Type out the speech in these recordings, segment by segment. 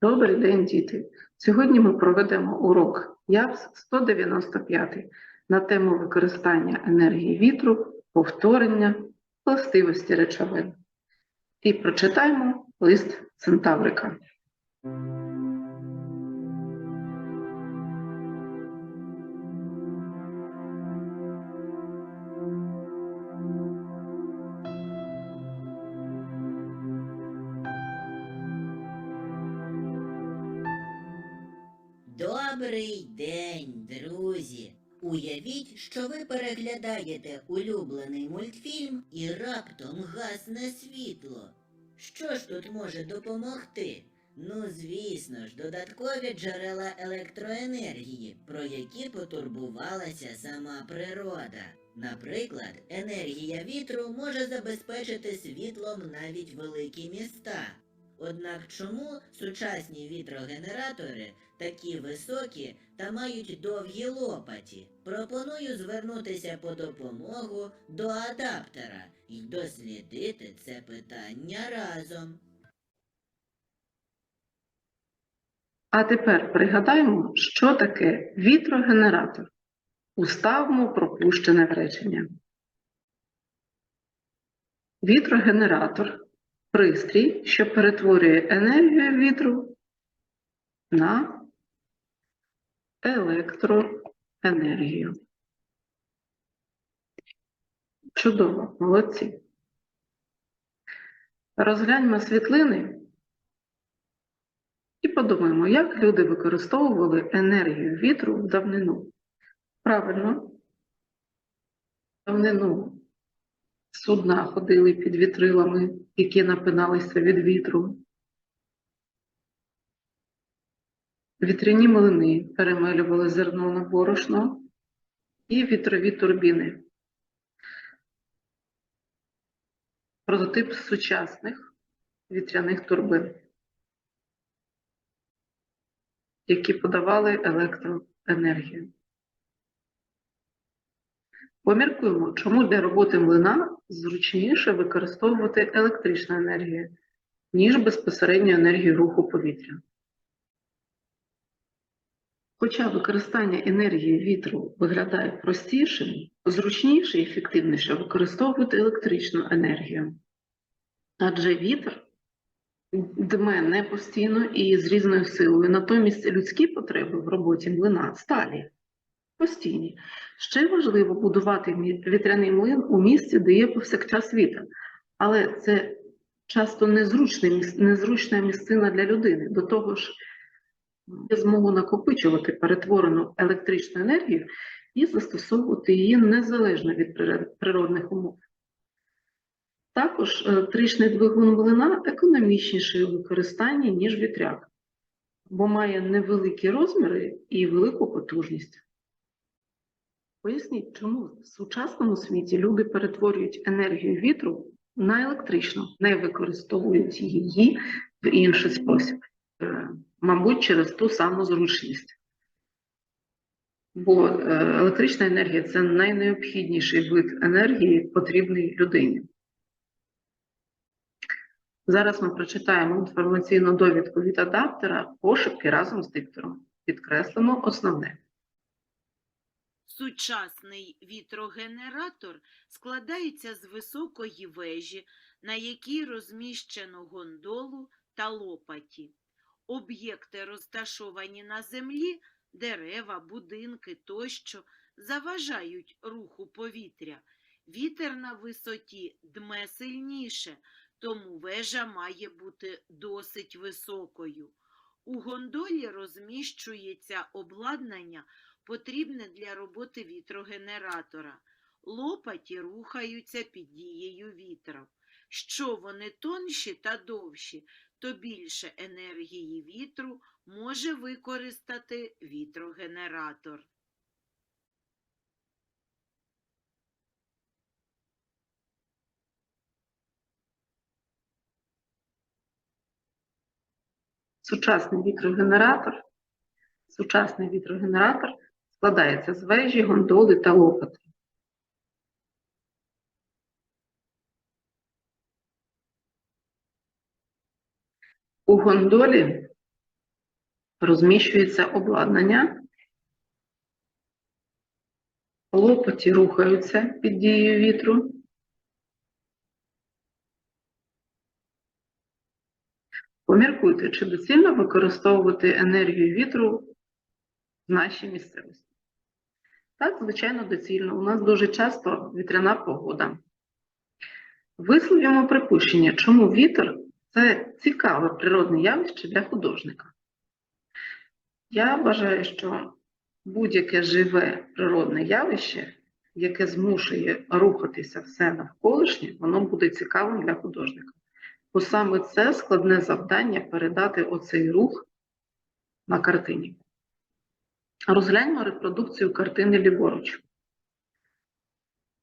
Добрий день, діти! Сьогодні ми проведемо урок ЯПС 195 на тему використання енергії вітру, повторення, властивості речовин. І прочитаємо лист Центаврика. Переглядаєте улюблений мультфільм і раптом гасне світло. Що ж тут може допомогти? Ну, звісно ж, додаткові джерела електроенергії, про які потурбувалася сама природа. Наприклад, енергія вітру може забезпечити світлом навіть великі міста. Однак чому сучасні вітрогенератори такі високі та мають довгі лопаті? Пропоную звернутися по допомогу до адаптера і дослідити це питання разом. А тепер пригадаємо, що таке вітрогенератор. Уставмо пропущене речення. Вітрогенератор пристрій, що перетворює енергію вітру на електроенергію. Чудово, молодці. Розгляньмо світлини і подумаємо, як люди використовували енергію вітру в давнину. Правильно, в давнину судна ходили під вітрилами, які напиналися від вітру. Вітряні млини перемелювали зерно на борошно і вітрові турбіни. Прототип сучасних вітряних турбин, які подавали електроенергію. Поміркуємо, чому для роботи млина зручніше використовувати електричну енергію, ніж безпосередню енергію руху повітря. Хоча використання енергії вітру виглядає простішим, зручніше і ефективніше використовувати електричну енергію. Адже вітер дме не постійно і з різною силою, натомість людські потреби в роботі млина сталі, постійні. Ще важливо будувати вітряний млин у місці, де є повсякчас вітер. Але це часто незручне незручна місцина для людини. До того ж, є змогу накопичувати перетворену електричну енергію і застосовувати її незалежно від природних умов. Також електричний двигун млина економічніший у використанні, ніж вітряк, бо має невеликі розміри і велику потужність. Поясніть, чому в сучасному світі люди перетворюють енергію вітру на електричну, не використовують її в інший спосіб. Мабуть, через ту саму зручність. Бо е, електрична енергія це найнеобхідніший вид енергії, потрібний людині. Зараз ми прочитаємо інформаційну довідку від адаптера пошепки разом з диктором. Підкреслимо основне. Сучасний вітрогенератор складається з високої вежі, на якій розміщено гондолу та лопаті. Об'єкти, розташовані на землі, дерева, будинки тощо, заважають руху повітря. Вітер на висоті дме сильніше, тому вежа має бути досить високою. У гондолі розміщується обладнання, потрібне для роботи вітрогенератора. Лопаті рухаються під дією вітра. Що вони тонші та довші, то більше енергії вітру може використати вітрогенератор. Сучасний вітрогенератор, сучасний вітрогенератор складається з вежі, гондоли та лопати. У гондолі розміщується обладнання. Лопаті рухаються під дією вітру. Поміркуйте, чи доцільно використовувати енергію вітру в нашій місцевості. Так, звичайно, доцільно. У нас дуже часто вітряна погода. Висловимо припущення, чому вітер це цікаве природне явище для художника. Я вважаю, що будь-яке живе природне явище, яке змушує рухатися все навколишнє, воно буде цікавим для художника. Бо саме це складне завдання передати оцей рух на картині. Розгляньмо репродукцію картини ліворуч.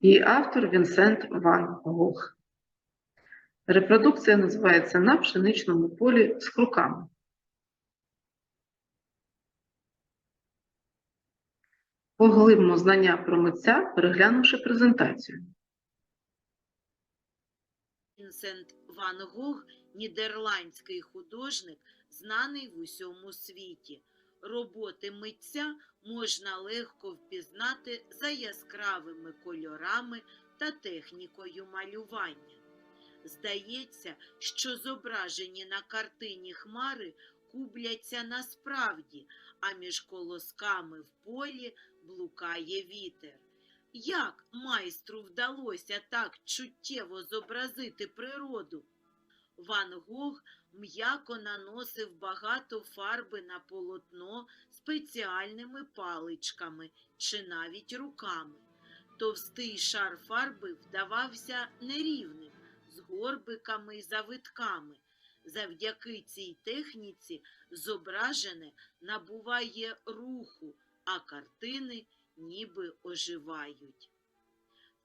Її автор Вінсент Ван Гог. Репродукція називається На пшеничному полі з круками. Поглибимо знання про митця, переглянувши презентацію. Вінсент Ван Гог – нідерландський художник, знаний в усьому світі. Роботи митця можна легко впізнати за яскравими кольорами та технікою малювання. Здається, що зображені на картині хмари кубляться насправді, а між колосками в полі блукає вітер. Як майстру вдалося так чуттєво зобразити природу? Ван Гог м'яко наносив багато фарби на полотно спеціальними паличками чи навіть руками. Товстий шар фарби вдавався нерівним, з горбиками й завитками. Завдяки цій техніці зображене набуває руху, а картини ніби оживають.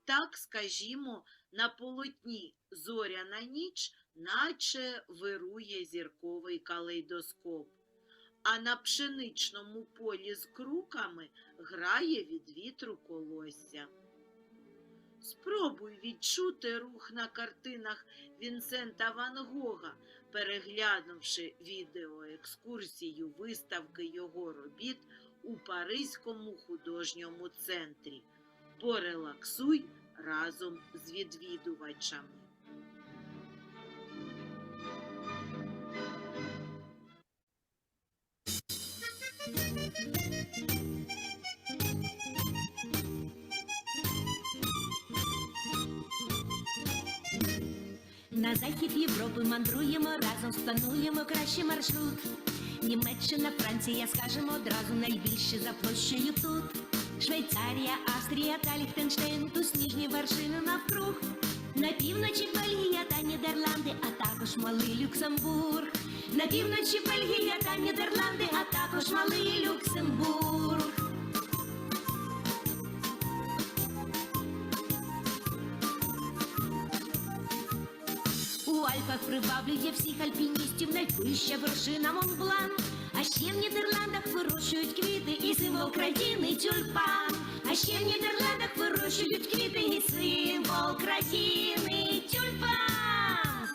Так, скажімо, на полотні зоряна ніч, наче вирує зірковий калейдоскоп, а на пшеничному полі з круками грає від вітру колосся. Спробуй відчути рух на картинах Вінсента Ван Гога, переглянувши відеоекскурсію виставки його робіт у Паризькому художньому центрі. Порелаксуй разом з відвідувачами. На захід Європи мандруємо разом, сплануємо кращий маршрут. Німеччина, Франція, скажемо одразу найбільше за площею тут. Швейцарія, Австрія та Ліхтенштейн, тут сніжні вершини навкруг. На півночі Бельгія та Нідерланди, а також малий Люксембург. На півночі Бельгія та Нідерланди, а також малий Люксембург. Альпах приваблює всіх альпіністів найвища вершина Монблан. А ще в Нідерландах вирощують квіти і символ країни тюльпан. А ще в Нідерландах вирощують квіти і символ країни тюльпан.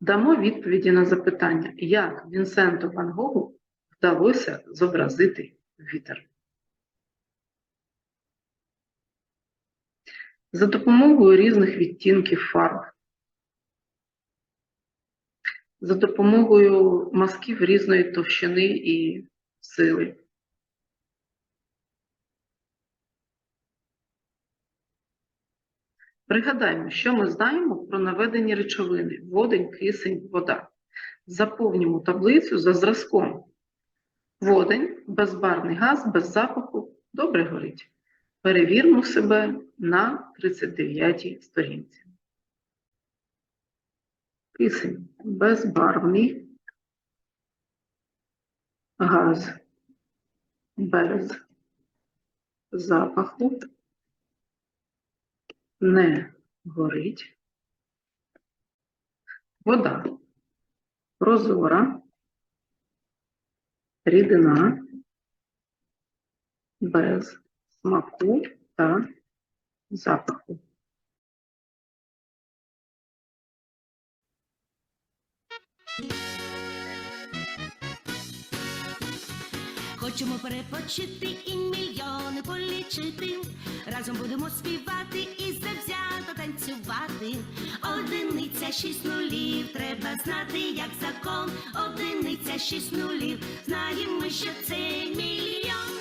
Дамо відповіді на запитання, як Вінсенту Ван Гогу вдалося зобразити вітер. За допомогою різних відтінків фарб, за допомогою мазків різної товщини і сили. Пригадаймо, що ми знаємо про наведені речовини водень, кисень, вода. Заповнюємо таблицю за зразком. Водень, безбарний газ, без запаху, добре горить. Перевірмо себе на 39 сторінці. Кисень безбарвний, газ без запаху, не горить. Вода прозора, рідина без смаку та запаху. Хочемо перепочити і мільйони полічити. Разом будемо співати і завзято танцювати. Одиниця шість нулів, треба знати, як закон. Одиниця шість нулів, знаємо, що це мільйон.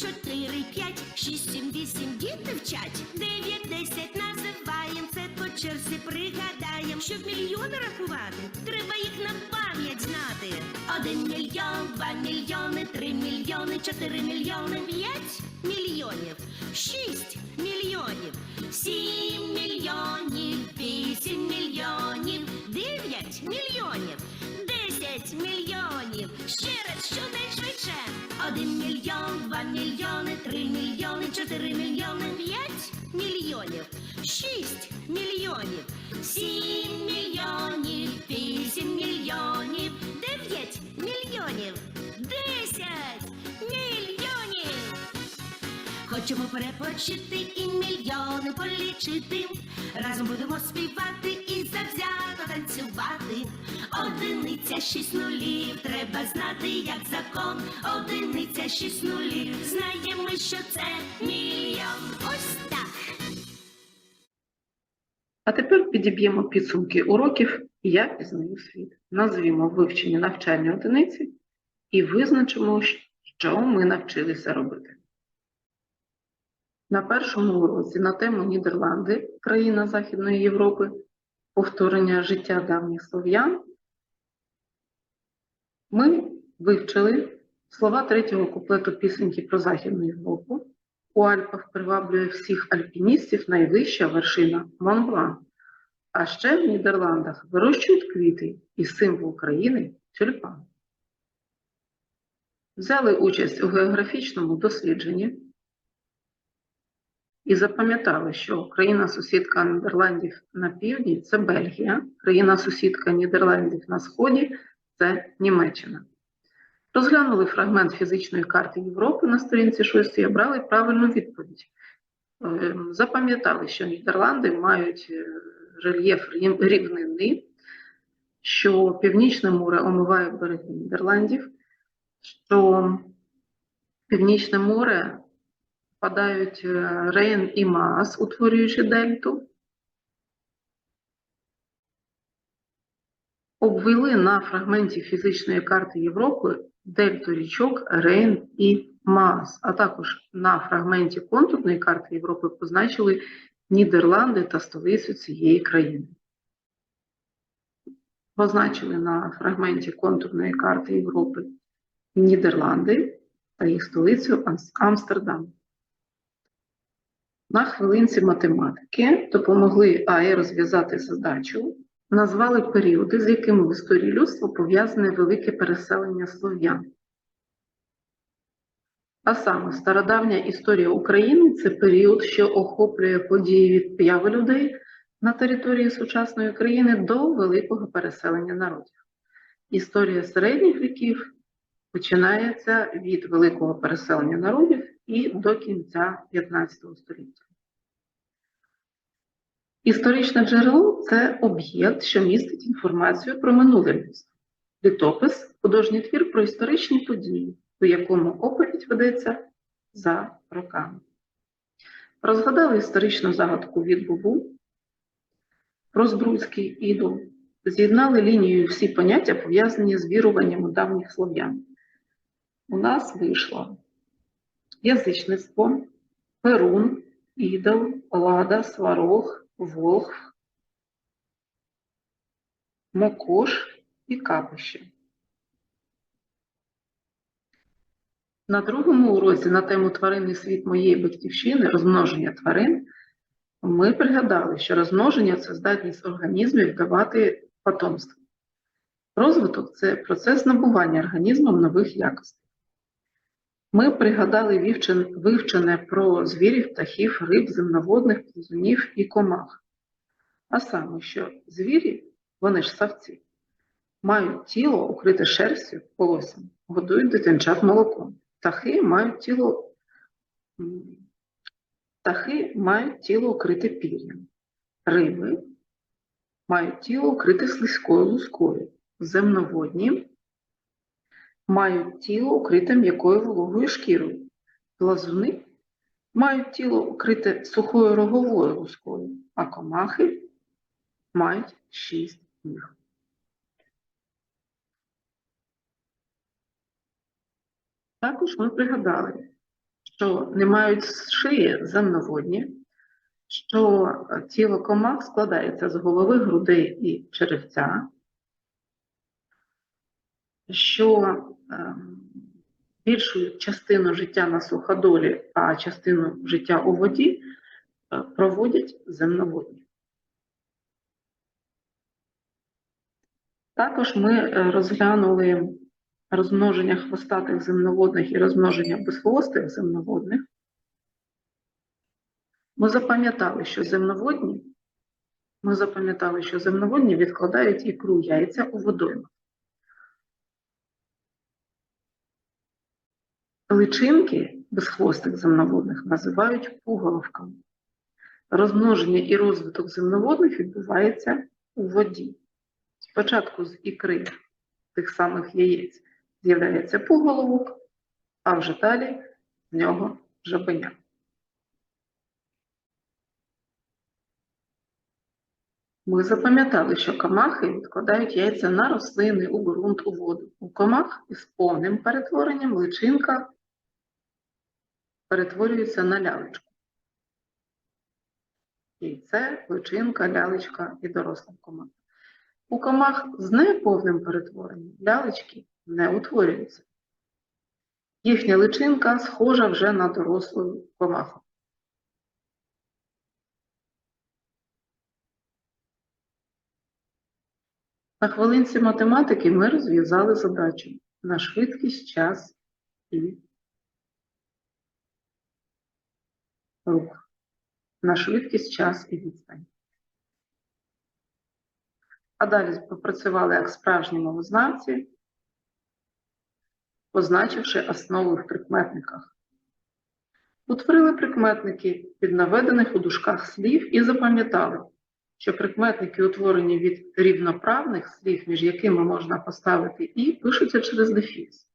Чотири, п'ять, шість, сім, вісім, діти вчать. Дев'ять, десять називаєм, це по черзі пригадаєм. Щоб мільйони рахувати, треба їх на пам'ять знати. Один мільйон, два мільйони, три мільйони, чотири мільйони, п'ять мільйонів, шість мільйонів, сім мільйонів, вісім мільйонів, дев'ять мільйонів. Десять мільйонів. Ще раз щонайшвидше. Один мільйон, два мільйони, три мільйони, чотири мільйони, п'ять мільйонів, шість мільйонів, сім мільйонів, вісім мільйонів, дев'ять мільйонів, десять мільйонів. Хочемо перепочити і мільйони полічити. Разом будемо співати і завзято танцювати. Одиниця шість нулів, треба знати, як закон. Одиниця шість нулів, знаємо, що це мільйон. Ось так. А тепер підіб'ємо підсумки уроків Я пізнаю світ. Назвімо вивчені навчальні одиниці і визначимо, що ми навчилися робити. На першому уроці на тему Нідерланди, країна Західної Європи, повторення життя давніх слов'ян, ми вивчили слова третього куплету пісеньки про Західну Європу. У Альпах приваблює всіх альпіністів найвища вершина Монблан. А ще в Нідерландах вирощують квіти і символ країни тюльпан. Взяли участь у географічному дослідженні і запам'ятали, що країна-сусідка Нідерландів на півдні це Бельгія, країна-сусідка Нідерландів на сході це Німеччина. Розглянули фрагмент фізичної карти Європи на сторінці 6 і обрали правильну відповідь. Ем, Запам'ятали, що Нідерланди мають е, рельєф рів- рівнини, що Північне море омиває береги Нідерландів, що Північне море впадають е, Рейн і Маас, утворюючи дельту. Обвели на фрагменті фізичної карти Європи дельту річок Рейн і Маас, а також на фрагменті контурної карти Європи позначили Нідерланди та столицю цієї країни. Позначили на фрагменті контурної карти Європи Нідерланди та їх столицю Амстердам. На хвилинці математики допомогли АЕ розв'язати задачу, назвали періоди, з якими в історії людства пов'язане велике переселення слов'ян. А саме стародавня історія України це період, що охоплює події від появи людей на території сучасної країни до великого переселення народів. Історія середніх віків починається від великого переселення народів і до кінця 15 століття. Історичне джерело це об'єкт, що містить інформацію про минуле людство. Літопис художній твір про історичні події, у якому оповідь ведеться за роками. Розгадали історичну загадку від Бубу про Збруцький ідол, з'єднали лінією всі поняття, пов'язані з віруваннями давніх слов'ян. У нас вийшло язичництво, перун, ідол, лада, сварог, волх, мокош і капище. На другому уроці на тему тваринний світ моєї батьківщини розмноження тварин ми пригадали, що розмноження це здатність організмів давати потомство. Розвиток це процес набування організмом нових якостей. Ми пригадали вивчен- вивчене про звірів, птахів, риб, земноводних, плазунів і комах. А саме, що звірі, вони ж савці, мають тіло укрите шерстю, волоссям, годують дитинчат молоком. Птахи мають тіло, птахи мають тіло укрите пір'ям. Риби мають тіло укрите слизькою лускою. Земноводні мають тіло укрите м'якою вологою шкірою. Плазуни мають тіло укрите сухою роговою лускою, а комахи мають шість ніг. Також ми пригадали, що не мають шиї земноводні, що тіло комах складається з голови, грудей і черевця, що ем, більшу частину життя на суходолі, а частину життя у воді е, проводять земноводні. Також ми е, розглянули розмноження хвостатих земноводних і розмноження безхвостих земноводних. Ми запам'ятали, що земноводні, ми запам'ятали, що земноводні відкладають ікру яйця у водоймах. Личинки безхвостих земноводних називають пуголовками. Розмноження і розвиток земноводних відбувається у воді. Спочатку з ікри тих самих яєць з'являється пуголовок, а вже далі з нього жабеня. Ми запам'ятали, що комахи відкладають яйця на рослини, у ґрунт, у воду. У комах із повним перетворенням личинка перетворюється на лялечку. Яйце, личинка, лялечка і доросла комаха. У комах з неповним перетворенням лялечки не утворюються. Їхня личинка схожа вже на дорослу комаху. На хвилинці математики ми розв'язали задачу на швидкість, час і рух. На швидкість, час і відстань. А далі попрацювали як справжні мовознавці, позначивши основи в прикметниках. Утворили прикметники від наведених у дужках слів і запам'ятали, що прикметники, утворені від рівноправних слів, між якими можна поставити і, пишуться через дефіс.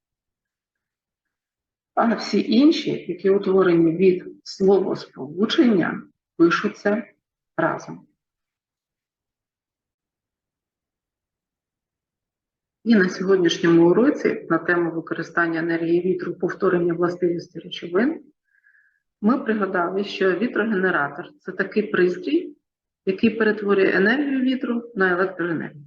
А всі інші, які утворені від словосполучення, пишуться разом. І на сьогоднішньому уроці на тему використання енергії вітру, повторення властивості речовин, ми пригадали, що вітрогенератор це такий пристрій, який перетворює енергію вітру на електроенергію.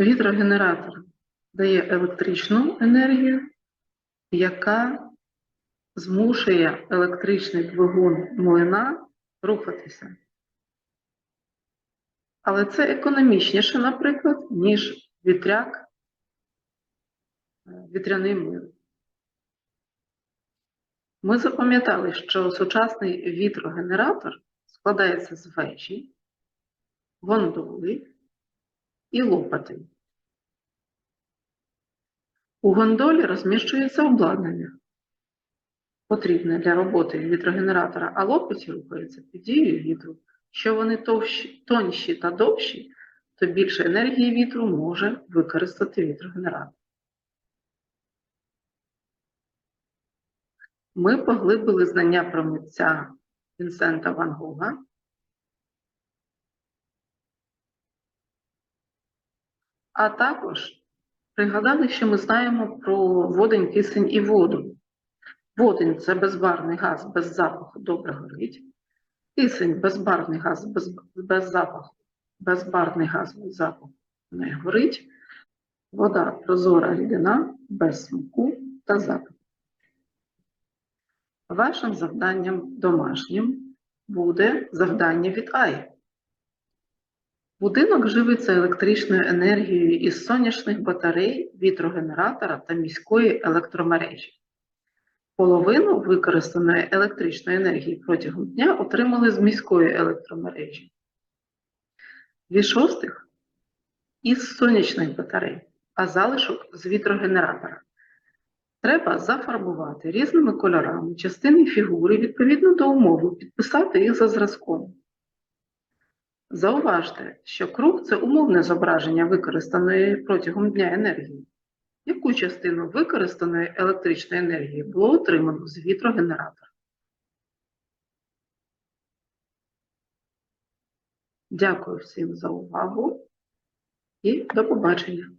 Вітрогенератор дає електричну енергію, яка змушує електричний двигун млина рухатися. Але це економічніше, наприклад, ніж вітряк, е, вітряний млин. Ми запам'ятали, що сучасний вітрогенератор складається з вежі, гондоли і лопати. У гондолі розміщується обладнання, потрібне для роботи вітрогенератора, а лопаті рухаються під дією вітру. Що вони товщі, тонші та довші, то більше енергії вітру може використати вітрогенератор. Ми поглибили знання про митця Вінсента Ван Гога. А також пригадали, що ми знаємо про водень, кисень і воду. Водень це безбарний газ без запаху добре горить. Кисень безбарний газ без, без запаху, безбарний газ без запаху не горить. Вода прозора рідина без смаку та запаху. Вашим завданням домашнім буде завдання від АЙ. Будинок живиться електричною енергією із сонячних батарей, вітрогенератора та міської електромережі. Половину використаної електричної енергії протягом дня отримали з міської електромережі. Дві шостих із сонячних батарей, а залишок з вітрогенератора. Треба зафарбувати різними кольорами частини фігури відповідно до умови, підписати їх за зразком. Зауважте, що круг це умовне зображення використаної протягом дня енергії. Яку частину використаної електричної енергії було отримано з вітрогенератора? Дякую всім за увагу і до побачення.